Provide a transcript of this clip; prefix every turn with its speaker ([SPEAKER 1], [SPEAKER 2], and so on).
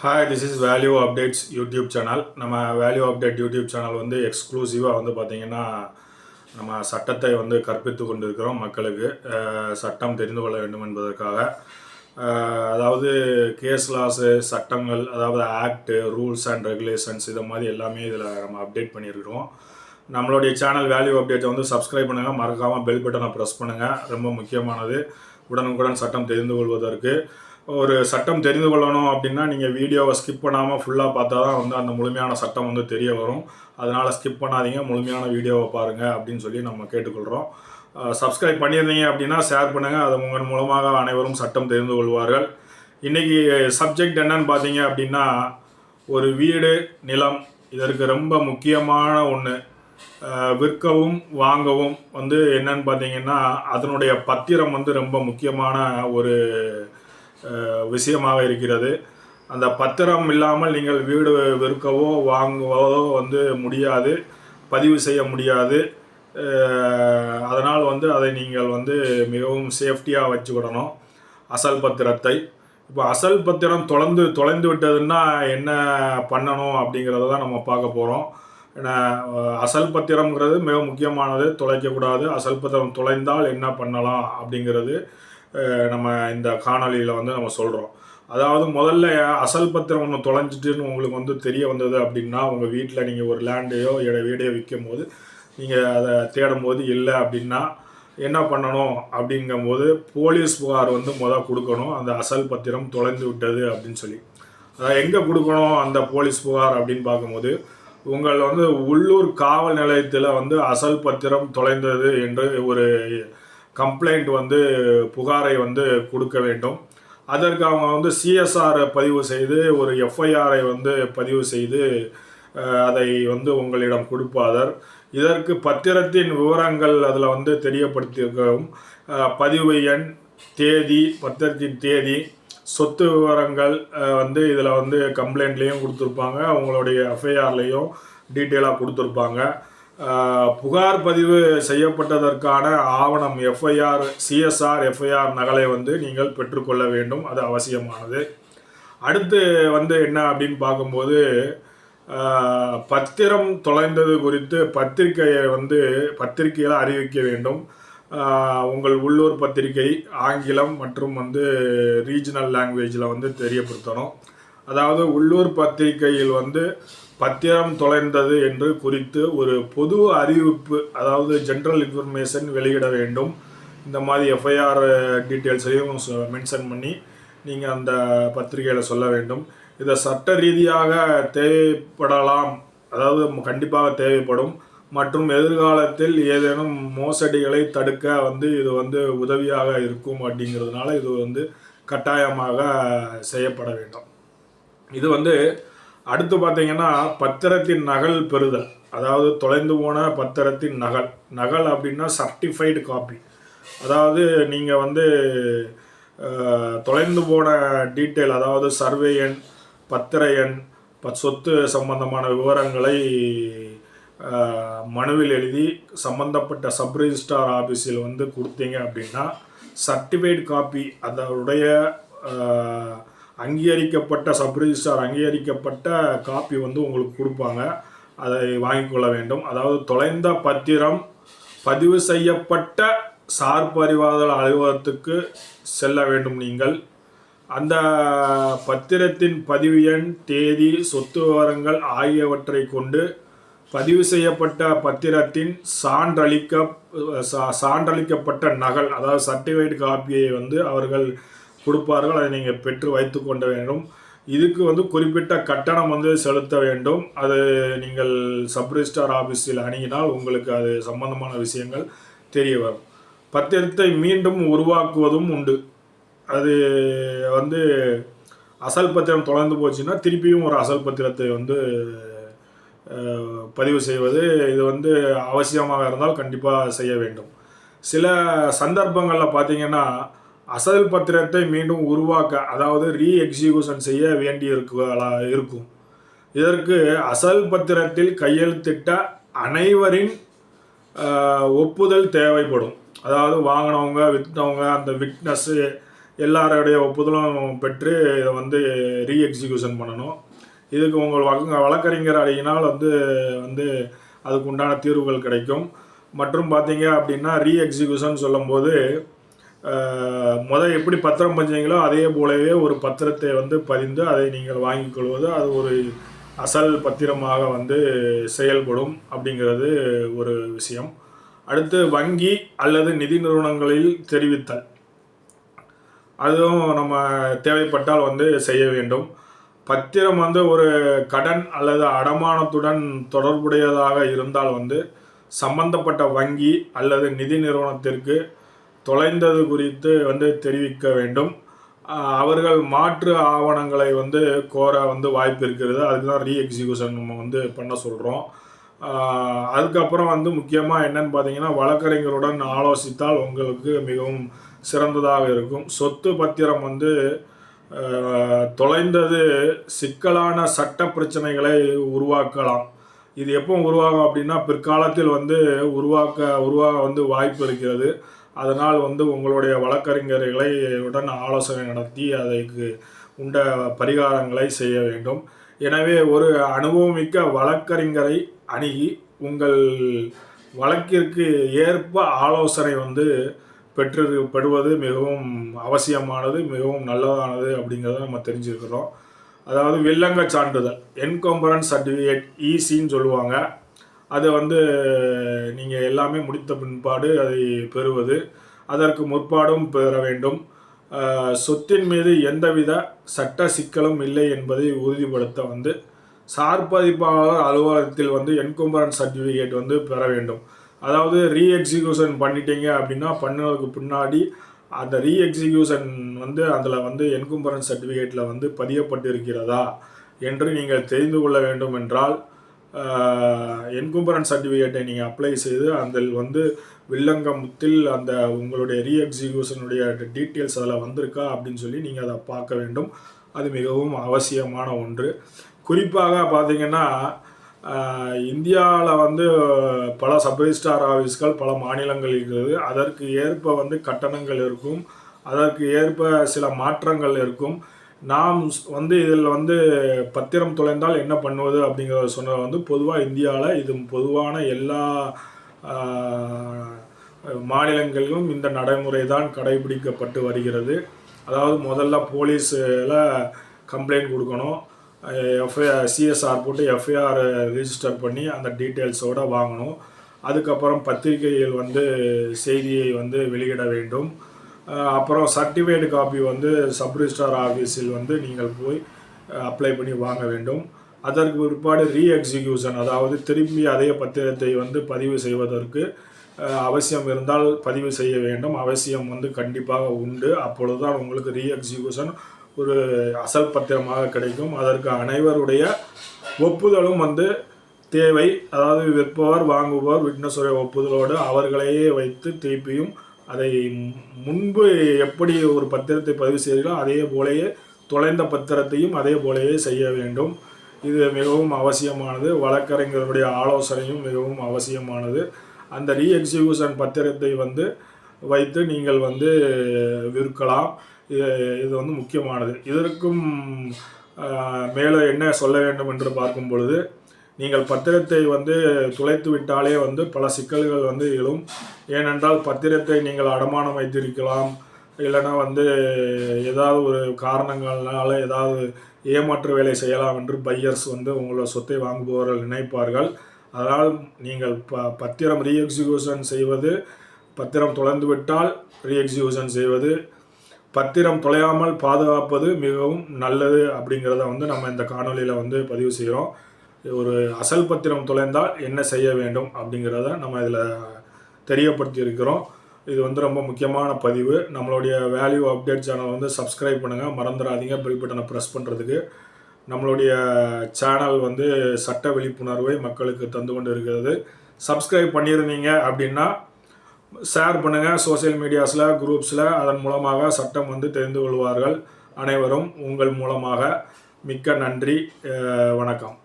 [SPEAKER 1] Hi this is value updates YouTube channel நம்ம value update YouTube channel வந்து எக்ஸ்க்ளூசிவாக வந்து பார்த்திங்கன்னா நம்ம சட்டத்தை வந்து கற்பித்து கொண்டிருக்கிறோம் மக்களுக்கு. சட்டம் தெரிந்து கொள்ள வேண்டும் என்பதற்காக. அதாவது கேஸ் லாஸு சட்டங்கள் அதாவது ஆக்டு ரூல்ஸ் அண்ட் ரெகுலேஷன்ஸ் இது மாதிரி எல்லாமே இதில் நம்ம அப்டேட் பண்ணியிருக்கிறோம். நம்மளுடைய சேனல் வேல்யூ அப்டேட்டை வந்து சப்ஸ்கிரைப் பண்ணுங்கள் மறக்காமல் பெல் பட்டனை ப்ரெஸ் பண்ணுங்கள் ரொம்ப முக்கியமானது. உடனுக்குடன் சட்டம் தெரிந்து கொள்வதற்கு. ஒரு சட்டம் தெரிந்து கொள்ளணும் அப்படின்னா நீங்கள் வீடியோவை ஸ்கிப் பண்ணாமல் ஃபுல்லாக பார்த்தா தான் வந்து அந்த முழுமையான சட்டம் வந்து தெரிய வரும். அதனால் ஸ்கிப் பண்ணாதீங்க. முழுமையான வீடியோவை பாருங்கள் அப்படின்னு சொல்லி நம்ம கேட்டுக்கொள்கிறோம் சப்ஸ்கிரைப் பண்ணியிருந்தீங்க அப்படின்னா ஷேர் பண்ணுங்கள் அது உங்கள் மூலமாக அனைவரும் சட்டம் தெரிந்து கொள்வார்கள். இன்றைக்கி சப்ஜெக்ட் என்னன்னு பார்த்தீங்க அப்படின்னா ஒரு வீடு நிலம் இதற்கு ரொம்ப முக்கியமான ஒன்று விற்கவும் வாங்கவும் வந்து என்னன்னு பார்த்தீங்கன்னா அதனுடைய பத்திரம் வந்து ரொம்ப முக்கியமான ஒரு விஷயமாக இருக்கிறது. அந்த பத்திரம் இல்லாமல் நீங்கள் வீடு விற்கவோ வாங்குவதோ வந்து முடியாது. பதிவு செய்ய முடியாது. அதனால் வந்து அதை நீங்கள் வந்து மிகவும் சேஃப்டியாக வச்சுக்கிடணும். அசல் பத்திரத்தை. இப்போ அசல் பத்திரம் தொலைந்து தொலைந்து விட்டதுன்னா என்ன பண்ணணும் அப்படிங்கிறத தான் நம்ம பார்க்க போகிறோம் ஏன்னா அசல் பத்திரம்ங்கிறது மிக முக்கியமானது. தொலைக்கக்கூடாது. அசல் பத்திரம் தொலைந்தால் என்ன பண்ணலாம் அப்படிங்கிறது நம்ம இந்த காணொளியில் வந்து நம்ம சொல்கிறோம் அதாவது முதல்ல அசல் பத்திரம் ஒன்று தொலைஞ்சிட்டுன்னு உங்களுக்கு வந்து தெரிய வந்தது அப்படின்னா உங்கள் வீட்டில் நீங்கள் ஒரு லேண்டையோ இட வீடையோ விற்கும் போது நீங்கள் அதை தேடும் போது இல்லை அப்படின்னா என்ன பண்ணணும் அப்படிங்கும்போது போலீஸ் புகார் வந்து முதல் கொடுக்கணும். அந்த அசல் பத்திரம் தொலைந்து விட்டது அப்படின்னு சொல்லி. அதாவது எங்கே கொடுக்கணும் அந்த போலீஸ் புகார் அப்படின்னு பார்க்கும்போது உங்கள் வந்து உள்ளூர் காவல் நிலையத்தில் வந்து அசல் பத்திரம் தொலைந்தது என்று ஒரு கம்ப்ளைண்ட் வந்து புகாரை வந்து கொடுக்க வேண்டும். அதற்கு அவங்க வந்து சிஎஸ்ஆர் பதிவு செய்து ஒரு எஃப்ஐஆரை வந்து பதிவு செய்து அதை வந்து உங்களிடம் கொடுப்பாதர். இதற்கு பத்திரத்தின் விவரங்கள் அதில் வந்து தெரியப்படுத்தியிருக்கவும் பதிவு எண் தேதி பத்திரத்தின் தேதி சொத்து விவரங்கள் வந்து இதில் வந்து கம்ப்ளைண்ட்லேயும் கொடுத்துருப்பாங்க. அவங்களுடைய எஃப்ஐஆர்லேயும் டீட்டெயிலாக கொடுத்துருப்பாங்க. புகார் பதிவு செய்யப்பட்டதற்கான ஆவணம் எஃப்ஐஆர் சிஎஸ்ஆர் எஃப்ஐஆர் நகலை வந்து நீங்கள் பெற்றுக்கொள்ள வேண்டும். அது அவசியமானது. அடுத்து வந்து என்ன அப்படின்னு பார்க்கும்போது பத்திரம் தொலைந்தது குறித்து பத்திரிகையை வந்து பத்திரிகையில் அறிவிக்க வேண்டும். உங்கள் உள்ளூர் பத்திரிகை ஆங்கிலம் மற்றும் வந்து ரீஜனல் லாங்குவேஜில் வந்து தெரியப்படுத்தணும். அதாவது உள்ளூர் பத்திரிகையில் வந்து பத்திரம் தொலைந்தது என்று குறித்து ஒரு பொது அறிவிப்பு அதாவது ஜென்ரல் இன்ஃபர்மேஷன் வெளியிட வேண்டும். இந்த மாதிரி எஃப்ஐஆர் டீட்டெயில்ஸையும் மென்ஷன் பண்ணி நீங்கள் அந்த பத்திரிகையில் சொல்ல வேண்டும். இதை சட்ட ரீதியாக தேவைப்படலாம் அதாவது கண்டிப்பாக தேவைப்படும். மற்றும் எதிர்காலத்தில் ஏதேனும் மோசடிகளை தடுக்க வந்து இது வந்து உதவியாக இருக்கும் அப்படிங்கிறதுனால இது வந்து கட்டாயமாக செய்யப்பட வேண்டும். இது வந்து அடுத்து பார்த்தீங்கன்னா பத்திரத்தின் நகல் பெறுதல். அதாவது தொலைந்து போன பத்திரத்தின் நகல். நகல் அப்படின்னா சர்டிஃபைடு காப்பி அதாவது நீங்கள் வந்து தொலைந்து போன டீட்டெயில் அதாவது சர்வே எண் பத்திர எண் ப சொத்து சம்பந்தமான விவரங்களை மனுவில் எழுதி சம்பந்தப்பட்ட சப்ரிஜிஸ்டார் ஆஃபீஸில் வந்து கொடுத்தீங்க அப்படின்னா சர்டிஃபைடு காப்பி அதனுடைய அங்கீகரிக்கப்பட்ட சப்ரிஜிஸ்டார் அங்கீகரிக்கப்பட்ட காப்பி வந்து உங்களுக்கு கொடுப்பாங்க. அதை வாங்கிக்கொள்ள வேண்டும். அதாவது தொலைந்த பத்திரம் பதிவு செய்யப்பட்ட சார் பரிவாதல் அலுவலகத்துக்கு செல்ல வேண்டும் நீங்கள். அந்த பத்திரத்தின் பதிவு எண் தேதி சொத்து விவரங்கள் ஆகியவற்றை கொண்டு பதிவு செய்யப்பட்ட பத்திரத்தின் சான்றளிக்க சா- சான்றளிக்கப்பட்ட நகல் அதாவது சர்டிஃபைடு காப்பியை வந்து அவர்கள் கொடுப்பார்கள். அதை நீங்கள் பெற்று வைத்து கொண்ட வேண்டும். இதுக்கு வந்து குறிப்பிட்ட கட்டணம் வந்து செலுத்த வேண்டும். அது நீங்கள் சப் ரிஜிஸ்டார் ஆஃபீஸில் அணுகினால் உங்களுக்கு அது சம்பந்தமான விஷயங்கள் தெரிய வரும். பத்திரத்தை மீண்டும் உருவாக்குவதும் உண்டு. அது வந்து அசல் பத்திரம் தொலைந்து போச்சுன்னா திருப்பியும் ஒரு அசல் பத்திரத்தை வந்து பதிவு செய்வது இது வந்து அவசியமாக இருந்தால் கண்டிப்பாக செய்ய வேண்டும். சில சந்தர்ப்பங்களில் பார்த்தீங்கன்னா அசல் பத்திரத்தை மீண்டும் உருவாக்க அதாவது ரீ எக்ஸிக்யூஷன் செய்ய வேண்டி இருக்கு இருக்கும். இதற்கு அசல் பத்திரத்தில் கையெழுத்திட்ட அனைவரின் ஒப்புதல் தேவைப்படும். அதாவது வாங்கினவங்க விற்றவங்க அந்த விட்னஸ்ஸு எல்லாருடைய ஒப்புதலும் பெற்று இதை வந்து ரீ எக்ஸிக்யூஷன் பண்ணணும். இதுக்கு உங்கள் வழங்க வழக்கறிஞர் அடையினால் வந்து வந்து அதுக்கு உண்டான தீர்வுகள் கிடைக்கும். மற்றும் பார்த்தீங்க அப்படின்னா ரீ எக்ஸிக்யூஷன் சொல்லும்போது முதல் எப்படி பத்திரம் பஞ்சீங்களோ அதே போலவே ஒரு பத்திரத்தை வந்து பதிந்து அதை நீங்கள் வாங்கிக் கொள்வது அது ஒரு அசல் பத்திரமாக வந்து செயல்படும் அப்படிங்கிறது ஒரு விஷயம். அடுத்து வங்கி அல்லது நிதி நிறுவனங்களில் தெரிவித்தல். அதுவும் நம்ம தேவைப்பட்டால் வந்து செய்ய வேண்டும். பத்திரம் வந்து ஒரு கடன் அல்லது அடமானத்துடன் தொடர்புடையதாக இருந்தால் வந்து சம்பந்தப்பட்ட வங்கி அல்லது நிதி நிறுவனத்திற்கு தொலைந்தது குறித்து வந்து தெரிவிக்க வேண்டும். அவர்கள் மாற்று ஆவணங்களை வந்து கோர வந்து வாய்ப்பு இருக்கிறது. அதுக்கு தான் ரீ எக்ஸிக்யூஷன் நம்ம வந்து பண்ண சொல்கிறோம் அதுக்கப்புறம் வந்து முக்கியமாக என்னன்னு பார்த்தீங்கன்னா வழக்கறிஞருடன் ஆலோசித்தால் உங்களுக்கு மிகவும் சிறந்ததாக இருக்கும். சொத்து பத்திரம் வந்து தொலைந்தது சிக்கலான சட்ட பிரச்சனைகளை உருவாக்கலாம். இது எப்போ உருவாகும் அப்படின்னா பிற்காலத்தில் வந்து உருவாக்க உருவாக வந்து வாய்ப்பு இருக்கிறது. அதனால் வந்து உங்களுடைய வழக்கறிஞர்களை உடன் ஆலோசனை நடத்தி அதற்கு உண்ட பரிகாரங்களை செய்ய வேண்டும். எனவே ஒரு அனுபவமிக்க வழக்கறிஞரை அணுகி உங்கள் வழக்கிற்கு ஏற்ப ஆலோசனை வந்து பெற்று பெறுவது மிகவும் அவசியமானது மிகவும் நல்லதானது அப்படிங்கிறத நம்ம தெரிஞ்சுருக்கிறோம். அதாவது வில்லங்க சான்றிதழ் என்கம்பரன்ஸ் சர்டிஃபிகேட் ஈசின்னு சொல்லுவாங்க. அதை வந்து நீங்கள் எல்லாமே முடித்த பின்பாடு அதை பெறுவது. அதற்கு முற்பாடும் பெற வேண்டும். சொத்தின் மீது எந்தவித சட்ட சிக்கலும் இல்லை என்பதை உறுதிப்படுத்த வந்து சார் பதிப்பாளர் அலுவலகத்தில் வந்து என்கம்பரன்ஸ் சர்டிஃபிகேட் வந்து பெற வேண்டும். அதாவது ரீ எக்ஸிக்யூஷன் பண்ணிட்டீங்க அப்படின்னா பண்ணதுக்கு பின்னாடி அந்த ரீ எக்ஸிக்யூஷன் வந்து அதில் வந்து என்கும்பரன்ஸ் சர்டிஃபிகேட்டில் வந்து பதியப்பட்டிருக்கிறதா என்று நீங்கள் தெரிந்து கொள்ள வேண்டும் என்றால் என்கும்பரன் சர்டிஃபிகேட்டை நீங்கள் அப்ளை செய்து அதில் வந்து வில்லங்கமுத்தில் அந்த உங்களுடைய ரீஎக்ஸிக்யூஷனுடைய டீட்டெயில்ஸ் அதில் வந்திருக்கா அப்படின்னு சொல்லி நீங்கள் அதை பார்க்க வேண்டும். அது மிகவும் அவசியமான ஒன்று. குறிப்பாக பார்த்தீங்கன்னா இந்தியாவில் வந்து பல சப்ரிஸ்டார் ஆஃபீஸ்கள் பல மாநிலங்கள் இருக்கிறது அதற்கு ஏற்ப வந்து கட்டணங்கள் இருக்கும். அதற்கு ஏற்ப சில மாற்றங்கள் இருக்கும். நாம் வந்து இதில் வந்து பத்திரம் தொலைந்தால் என்ன பண்ணுவது அப்படிங்கிறத சொன்னது வந்து பொதுவாக இந்தியாவில் இது பொதுவான எல்லா மாநிலங்களிலும் இந்த நடைமுறை தான் கடைபிடிக்கப்பட்டு வருகிறது. அதாவது முதல்ல போலீஸில் கம்ப்ளைண்ட் கொடுக்கணும். எஃப்ஐஆர் சிஎஸ்ஆர் போட்டு எஃப்ஐஆர் ரிஜிஸ்டர் பண்ணி அந்த டீட்டெயில்ஸோடு வாங்கணும். அதுக்கப்புறம் பத்திரிகையில் வந்து செய்தியை வந்து வெளியிட வேண்டும். அப்புறம் சர்டிஃபைடு காப்பி வந்து சப் ரிஜிஸ்டார் ஆஃபீஸில் வந்து நீங்கள் போய் அப்ளை பண்ணி வாங்க வேண்டும். அதற்கு பிற்பாடு ரீ எக்ஸிக்யூஷன் அதாவது திரும்பி அதே பத்திரத்தை வந்து பதிவு செய்வதற்கு அவசியம் இருந்தால் பதிவு செய்ய வேண்டும். அவசியம் வந்து கண்டிப்பாக உண்டு. அப்பொழுது தான் உங்களுக்கு ரீ எக்ஸிக்யூஷன் ஒரு அசல் பத்திரமாக கிடைக்கும். அதற்கு அனைவருடைய ஒப்புதலும் வந்து தேவை. அதாவது விற்பவர் வாங்குபவர் விட்னஸுடைய ஒப்புதலோடு அவர்களையே வைத்து திருப்பியும் அதை முன்பு எப்படி ஒரு பத்திரத்தை பதிவு செய்தீர்களோ அதே போலேயே தொலைந்த பத்திரத்தையும் அதே போலேயே செய்ய வேண்டும். இது மிகவும் அவசியமானது. வழக்கறிஞருடைய ஆலோசனையும் மிகவும் அவசியமானது. அந்த ரீ எக்ஸிக்யூஷன் பத்திரத்தை வந்து வைத்து நீங்கள் வந்து விற்கலாம். இது வந்து முக்கியமானது. இதற்கும் மேலே என்ன சொல்ல வேண்டும் என்று பார்க்கும் பொழுது நீங்கள் பத்திரத்தை வந்து துளைத்து விட்டாலே வந்து பல சிக்கல்கள் வந்து எழும். ஏனென்றால் பத்திரத்தை நீங்கள் அடமானம் வைத்திருக்கலாம். இல்லைன்னா வந்து ஏதாவது ஒரு காரணங்களால் ஏதாவது ஏமாற்று வேலை செய்யலாம் என்று பையர்ஸ் வந்து உங்களோட சொத்தை வாங்குபவர்கள் நினைப்பார்கள். அதனால் நீங்கள் ப பத்திரம் ரீஎக்ஸிகியூஷன் செய்வது பத்திரம் தொலைந்து விட்டால் ரீஎக்ஸிக்யூஷன் செய்வது பத்திரம் தொலையாமல் பாதுகாப்பது மிகவும் நல்லது அப்படிங்கிறத வந்து நம்ம இந்த காணொலியில் வந்து பதிவு செய்கிறோம் ஒரு அசல் பத்திரம் தொலைந்தால் என்ன செய்ய வேண்டும் அப்படிங்கிறத நம்ம இதில் தெரியப்படுத்தியிருக்கிறோம். இது வந்து ரொம்ப முக்கியமான பதிவு. நம்மளுடைய வேல்யூ அப்டேட் சேனல் வந்து சப்ஸ்கிரைப் பண்ணுங்கள் மறந்துடாதீங்க. பெல் பட்டனை ப்ரெஸ் பண்ணுறதுக்கு நம்மளுடைய சேனல் வந்து சட்ட விழிப்புணர்வை மக்களுக்கு தந்து கொண்டு இருக்கிறது சப்ஸ்கிரைப் பண்ணியிருந்தீங்க அப்படின்னா ஷேர் பண்ணுங்கள் சோசியல் மீடியாஸில் குரூப்ஸில் அதன் மூலமாக சட்டம் வந்து தெரிந்து கொள்வார்கள் அனைவரும். உங்கள் மூலமாக மிக்க நன்றி. வணக்கம்.